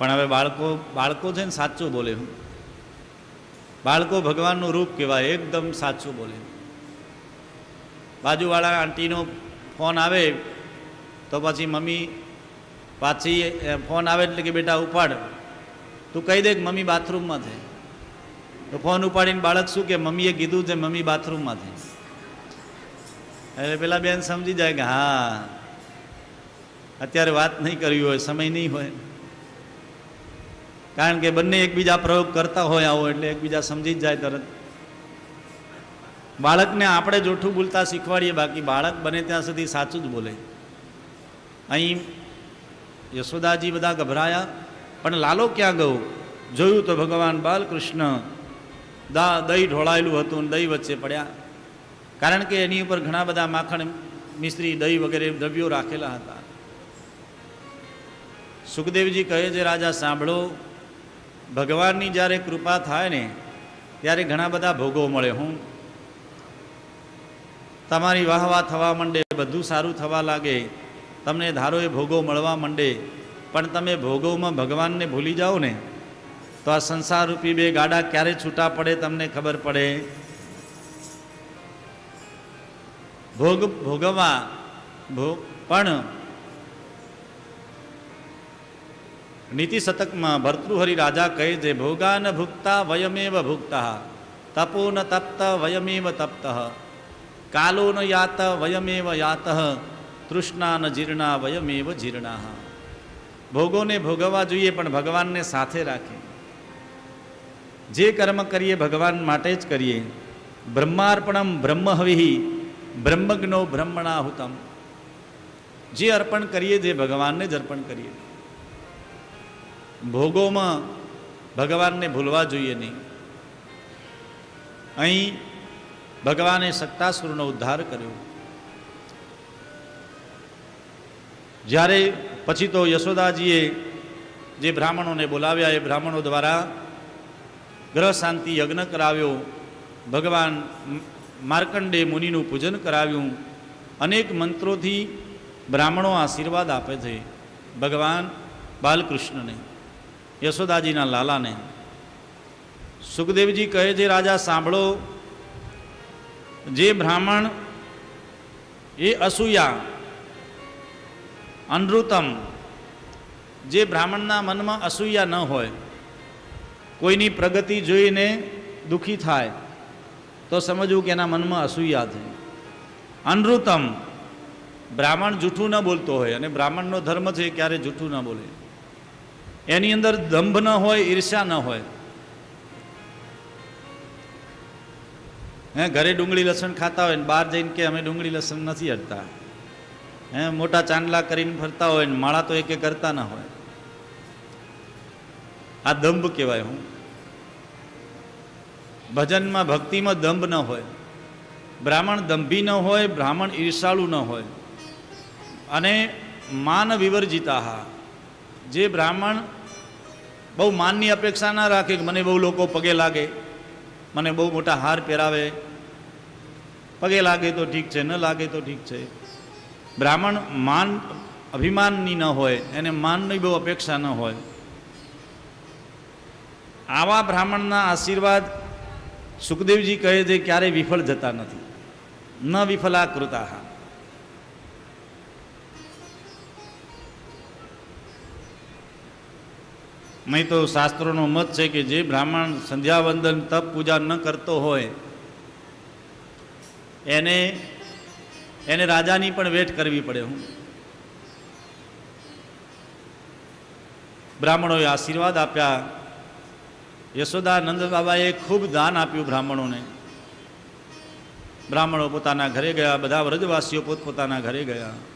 પણ હવે બાળકો બાળકો છે ને સાચું બોલે બાળકો ભગવાનનું રૂપ કહેવાય, એકદમ સાચું બોલે બાજુવાળા આંટીનો ફોન આવે, તો પછી મમ્મી પાછી ફોન આવે એટલે કે, બેટા, ઉપાડ. તું કહી દે કે મમ્મી બાથરૂમમાં છે. તો ફોન ઉપાડીને બાળક શું કે, મમ્મીએ કીધું છે મમ્મી બાથરૂમમાં છે. એટલે પેલા બેન સમજી જાય કે, હા, અત્યારે વાત નહીં કરવી હોય, સમય નહીં હોય. કારણ કે બંને એકબીજા પ્રયોગ કરતા હોય આવો એટલે એકબીજા સમજી જ જાય તરત. બાળકને આપણે જોઠું બોલતા શીખવાડીએ, બાકી બાળક બને ત્યાં સુધી સાચું જ બોલે. અહીં યશોદાજી બધા ગભરાયા, પણ લાલો ક્યાં ગયો જોયું તો ભગવાન બાલકૃષ્ણ દા દહીં ઢોળાયેલું હતું દહીં વચ્ચે પડ્યા. કારણ કે એની ઉપર ઘણા બધા માખણ મિશ્રી, દહીં વગેરે દ્રવ્યો રાખેલા હતા. સુખદેવજી કહે છે, રાજા, સાંભળો ભગવાનની જ્યારે કૃપા થાય ને, ત્યારે ઘણા બધા ભોગો મળે. હું તમારી વાહ વાહ થવા માંડે, બધું સારું થવા લાગે. તમને ધારો એ ભોગો મળવા માંડે, પણ તમે ભોગોમાં ભગવાનને ભૂલી જાઓ ને, તો આ સંસાર રૂપી બે ગાડા ક્યારે છૂટા પડે તમને ખબર પડે? ભોગ ભોગવા ભોગ પણ નીતિ શતકમાં ભર્તૃહરિ રાજા કહે છે ભોગાન ભુક્તા વયમેવ ભુક્તા તપો ન તપ્ત વયમેવ તપ્ત કાલો ન યાત વયમેવ યાત તૃષ્ણા ન જીર્ણા વયમેવ જીર્ણા। ભોગોને ભોગવવા જોઈએ પણ ભગવાનને સાથે રાખે। જે કર્મ કરીએ ભગવાન માટે જ કરીએ। બ્રહ્માર્પણમ બ્રહ્મહવિ બ્રહ્મજ્ઞો બ્રહ્મણાહુતમ। જે અર્પણ કરીએ જે ભગવાનને જ અર્પણ કરીએ। ભોગોમાં ભગવાનને ભૂલવા જોઈએ નહીં. અહીં ભગવાને સત્તાસુરનો ઉદ્ધાર કર્યો. જ્યારે પછી તો યશોદાજીએ જે બ્રાહ્મણોને બોલાવ્યા, એ બ્રાહ્મણો દ્વારા ગ્રહ શાંતિ યજ્ઞ કરાવ્યો. ભગવાન માર્કંડે મુનિનું પૂજન કરાવ્યું. અનેક મંત્રોથી બ્રાહ્મણો આશીર્વાદ આપે છે. ભગવાન બાલકૃષ્ણને. યશોદાજીના લાલાને. સુખદેવજી કહે છે, રાજા, સાંભળો. જે બ્રાહ્મણ એ અસૂયા, અનૃતમ, જે બ્રાહ્મણના મનમાં અસૂયા ન હોય, કોઈની પ્રગતિ જોઈને દુઃખી થાય, તો સમજવું કે એના મનમાં અસૂયા છે. અનૃતમ, બ્રાહ્મણ જૂઠું ન બોલતો હોય, અને બ્રાહ્મણનો ધર્મ છે ક્યારે જૂઠું ન બોલે. એની અંદર દંભ ન હોય, ઈર્ષ્યા ન હોય. હે, ઘરે ડુંગળી લસણ ખાતા હોય ને બહાર જઈને કે અમે ડુંગળી લસણ નથી હટતા હે, મોટા ચાંદલા કરીને ફરતા હોય ને માળા તો એકે કરતા ના હોય. આ દંભ કહેવાય હું. ભજનમાં ભક્તિમાં દંભ ન હોય. બ્રાહ્મણ દંભી ન હોય, બ્રાહ્મણ ઈર્ષાળુ ન હોય. અને માન વિવર્જિતા જે બ્રાહ્મણ બહુ માનની અપેક્ષા ના રાખે કે મને બહુ લોકો પગે લાગે, મને બહુ મોટા હાર પહેરાવે, પગે લાગે તો ઠીક છે, ન લાગે તો ઠીક છે. બ્રાહ્મણ માન અભિમાનની ન હોય, એને માનની બહુ અપેક્ષા ન હોય. આવા બ્રાહ્મણના આશીર્વાદ સુખદેવજી કહે છે ક્યારેય વિફળ જતા નથી. ન વિફલા કૃતા નહીં તો શાસ્ત્રોનો મત છે કે જે બ્રાહ્મણ સંધ્યાવંદન તપ પૂજા ન કરતો હોય, એને એને રાજાની પણ વેટ કરવી પડે હું. બ્રાહ્મણોએ આશીર્વાદ આપ્યા. યશોદા નંદ બાબાએ ખૂબ દાન આપ્યું બ્રાહ્મણોને. બ્રાહ્મણો પોતાના ઘરે ગયા, બધા વ્રજવાસીઓ પોતપોતાના ઘરે ગયા.